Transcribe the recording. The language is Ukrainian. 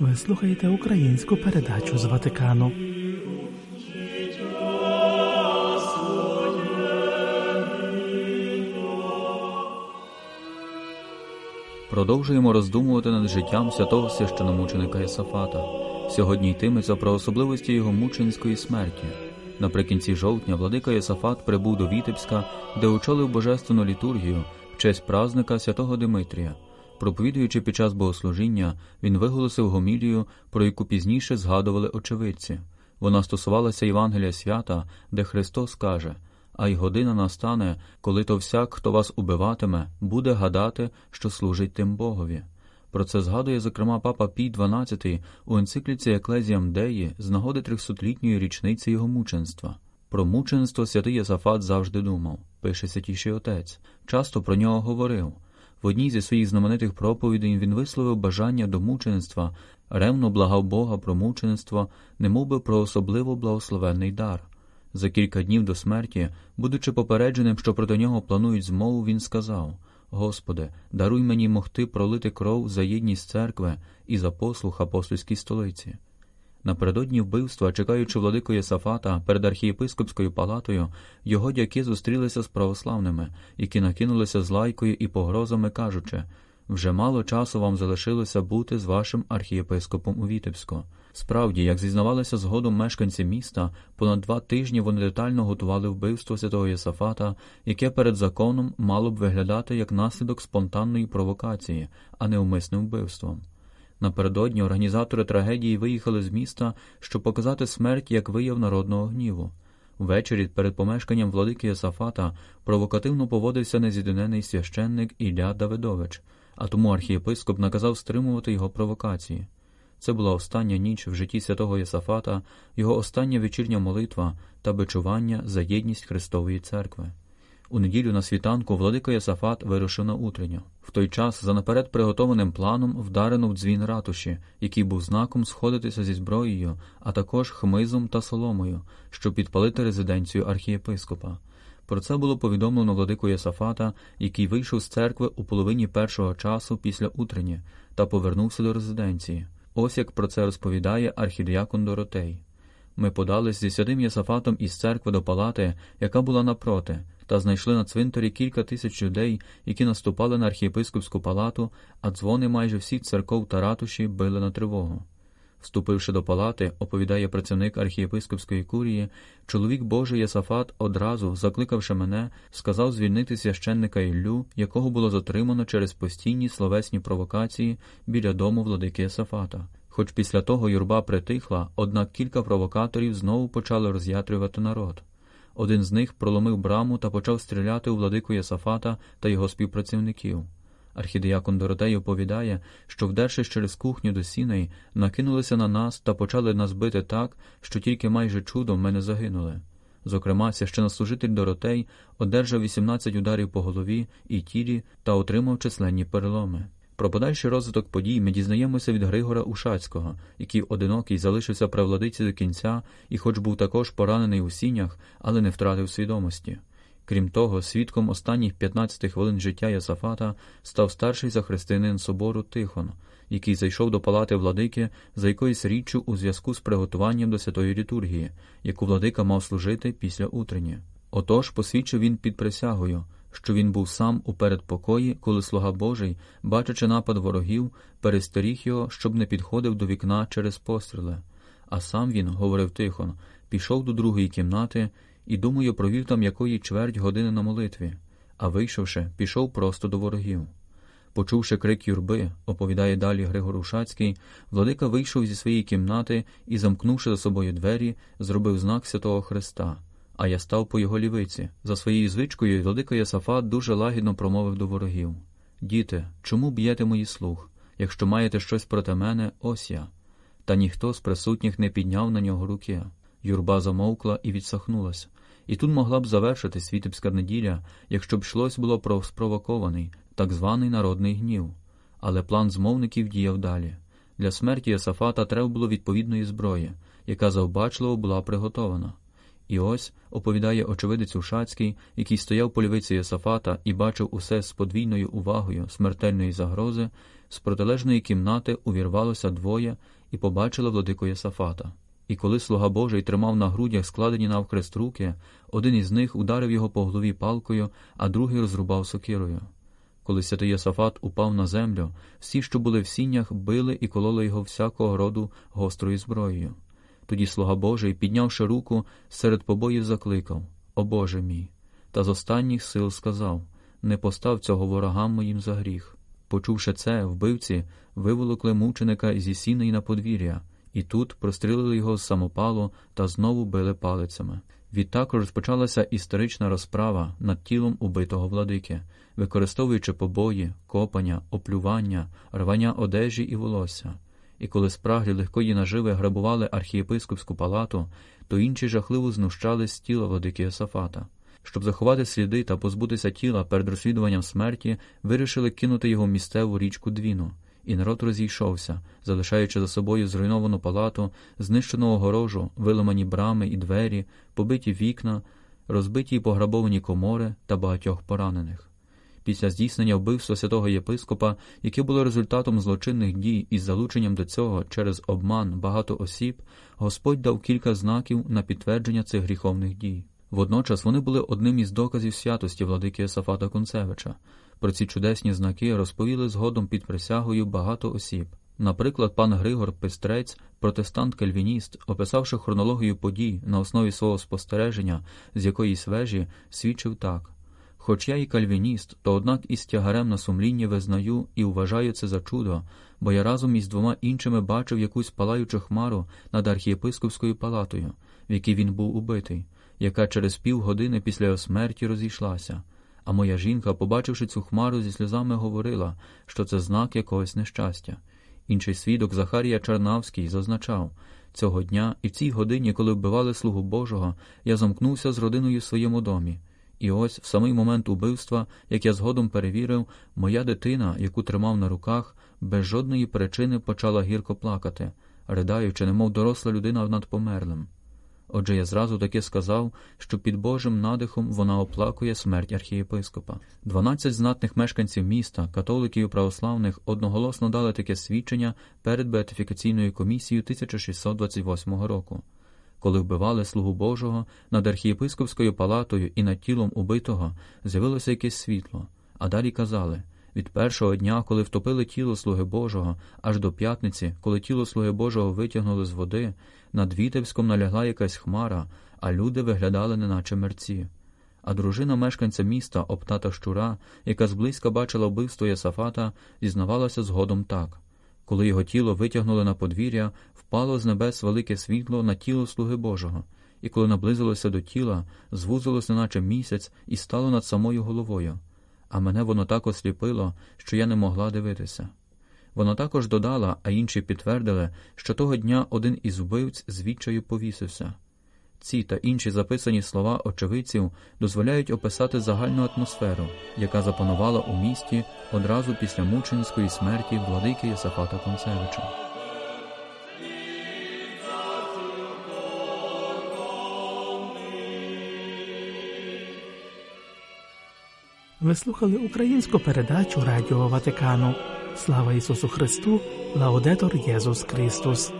Ви слухаєте українську передачу з Ватикану. Продовжуємо роздумувати над життям святого священомученика Єсафата. Сьогодні йтиметься про особливості його мученської смерті. Наприкінці жовтня владика Єсафат прибув до Вітебська, де очолив божественну літургію в честь празника святого Димитрія. Проповідуючи під час богослужіння, він виголосив гомілію, про яку пізніше згадували очевидці. Вона стосувалася Євангелія свята, де Христос каже а й година настане, коли то всяк, хто вас убиватиме, буде гадати, що служить тим Богові. Про це згадує, зокрема, папа Пій XII у енцикліці Еклезіям Деї з нагоди трьохсотлітньої річниці його мученства. Про мученство святий Єсафат завжди думав, пише святіший отець, часто про нього говорив. В одній зі своїх знаменитих проповідей він висловив бажання до мученства, ревно благав Бога про мученство, немов би про особливо благословенний дар. За кілька днів до смерті, будучи попередженим, що проти нього планують змову, він сказав Господи, даруй мені могти пролити кров за єдність церкви і за послух апостольській столиці. Напередодні вбивства, чекаючи владику Єсафата перед архієпископською палатою, його дяки зустрілися з православними, які накинулися з лайкою і погрозами, кажучи вже мало часу вам залишилося бути з вашим архієпископом у Вітебську. Справді, як зізнавалися згодом мешканці міста, понад два тижні вони детально готували вбивство святого Єсафата, яке перед законом мало б виглядати як наслідок спонтанної провокації, а не умисним вбивством. Напередодні організатори трагедії виїхали з міста, щоб показати смерть як вияв народного гніву. Ввечері перед помешканням владики Єсафата провокативно поводився незідинений священник Ілля Давидович, а тому архієпископ наказав стримувати його провокації. Це була остання ніч в житті святого Єсафата, його остання вечірня молитва та бичування за єдність Христової церкви. У неділю на світанку владика Єсафат вирушив на утренню. В той час за наперед приготованим планом вдарено в дзвін ратуші, який був знаком сходитися зі зброєю, а також хмизом та соломою, щоб підпалити резиденцію архієпископа. Про це було повідомлено владику Єсафата, який вийшов з церкви у половині першого часу після утрені та повернувся до резиденції. Ось як про це розповідає архідіакон Доротей. Ми подались зі святим Єсафатом із церкви до палати, яка була напроти, та знайшли на цвинтарі кілька тисяч людей, які наступали на архієпископську палату, а дзвони майже всіх церков та ратуші били на тривогу. Вступивши до палати, оповідає працівник архієпископської курії, чоловік Божий Єсафат, одразу, закликавши мене, сказав звільнити священника Іллю, якого було затримано через постійні словесні провокації біля дому владики Єсафата. Хоч після того юрба притихла, однак кілька провокаторів знову почали роз'ятрювати народ. Один з них проломив браму та почав стріляти у владику Єсафата та його співпрацівників. Архідіакон Доротей оповідає, що, вдершись через кухню до сіней, накинулися на нас та почали нас бити так, що тільки майже чудом ми не загинули. Зокрема, священнослужитель Доротей одержав 18 ударів по голові і тілі та отримав численні переломи. Про подальший розвиток подій ми дізнаємося від Григора Ушацького, який одинокий залишився при владиці до кінця і, хоч був також поранений у сінях, але не втратив свідомості. Крім того, свідком останніх 15 хвилин життя Йосафата став старший захристинин собору Тихон, який зайшов до палати владики за якоюсь річчю у зв'язку з приготуванням до святої літургії, яку владика мав служити після утрені. Отож посвідчив він під присягою, що він був сам у передпокої, коли слуга Божий, бачачи напад ворогів, перестеріг його, щоб не підходив до вікна через постріли. А сам він, говорив Тихон, пішов до другої кімнати і, думаю, провів там якої чверть години на молитві, а вийшовши, пішов просто до ворогів. Почувши крик юрби, оповідає далі Григор Ушацький, владика вийшов зі своєї кімнати і, замкнувши за собою двері, зробив знак святого Христа. А я став по його лівиці. За своєю звичкою, владика Ясафат дуже лагідно промовив до ворогів Діти, чому б'єте мої слух? Якщо маєте щось проти мене, ось я. Та ніхто з присутніх не підняв на нього руки. Юрба замовкла і відсахнулася. І тут могла б завершитись Вітебська неділя, якщо б йшлось було про спровокований, так званий народний гнів. Але план змовників діяв далі. Для смерті Єсафата треба було відповідної зброї, яка завбачливо була приготована. І ось оповідає очевидець Ушацький, який стояв по лівиці Єсафата і бачив усе з подвійною увагою смертельної загрози, з протилежної кімнати увірвалося двоє і побачили владику Єсафата. І коли слуга Божий тримав на грудях складені навхрест руки, один із них ударив його по голові палкою, а другий розрубав сокирою. Коли святий Єсафат упав на землю, всі, що були в сіннях, били і кололи його всякого роду гострою зброєю. Тоді слуга Божий, піднявши руку, серед побоїв закликав О Боже мій! Та з останніх сил сказав Не постав цього ворогам моїм за гріх. Почувши це, вбивці виволокли мученика зі сіней на подвір'я, і тут прострілили його з самопалу та знову били палицями. Відтак розпочалася історична розправа над тілом убитого владики, використовуючи побої, копання, оплювання, рвання одежі і волосся. І коли спраглі легкої наживи грабували архієпископську палату, то інші жахливо знущались з тіла владики Йосафата. Щоб заховати сліди та позбутися тіла перед розслідуванням смерті, вирішили кинути його в місцеву річку Двіну, і народ розійшовся, залишаючи за собою зруйновану палату, знищену огорожу, виламані брами і двері, побиті вікна, розбиті й пограбовані комори та багатьох поранених. Після здійснення вбивства святого єпископа, яке було результатом злочинних дій із залученням до цього через обман багато осіб, Господь дав кілька знаків на підтвердження цих гріховних дій. Водночас вони були одним із доказів святості владики Єсафата Концевича. Про ці чудесні знаки розповіли згодом під присягою багато осіб. Наприклад, пан Григор Пестрець, протестант-кельвініст, описавши хронологію подій на основі свого спостереження з якоїсь вежі, свідчив так. Хоч я і кальвініст, то однак із тягарем на сумлінні визнаю і вважаю це за чудо, бо я разом із двома іншими бачив якусь палаючу хмару над архієпископською палатою, в якій він був убитий, яка через півгодини після його смерті розійшлася. А моя жінка, побачивши цю хмару зі сльозами, говорила, що це знак якогось нещастя. Інший свідок Захарія Чернавський зазначав цього дня і в цій годині, коли вбивали слугу Божого, я замкнувся з родиною в своєму домі. І ось в самий момент убивства, як я згодом перевірив, моя дитина, яку тримав на руках, без жодної причини почала гірко плакати, ридаючи, немов доросла людина над померлим. Отже, я зразу таки сказав, що під Божим надихом вона оплакує смерть архієпископа. Дванадцять знатних мешканців міста, католиків і православних, одноголосно дали таке свідчення перед беатифікаційною комісією 1628 року коли вбивали слугу Божого над архієпископською палатою і над тілом убитого, з'явилося якесь світло, а далі казали від першого дня, коли втопили тіло слуги Божого, аж до п'ятниці, коли тіло слуги Божого витягнули з води, над Вітебськом налягла якась хмара, а люди виглядали, неначе мерці. А дружина мешканця міста, Оптата Щура, яка зблизька бачила вбивство Єсафата, зізнавалася згодом так. Коли його тіло витягнуло на подвір'я, впало з небес велике світло на тіло слуги Божого, і коли наблизилося до тіла, звузилося, наче місяць, і стало над самою головою. А мене воно так осліпило, що я не могла дивитися. Вона також додала, а інші підтвердили, що того дня один із вбивць звідчаю повісився. Ці та інші записані слова очевидців дозволяють описати загальну атмосферу, яка запанувала у місті одразу після мученської смерті владики Єсафата Концевича. Ви слухали українську передачу Радіо Ватикану. Слава Ісусу Христу! Лаудетор Єсус Христос!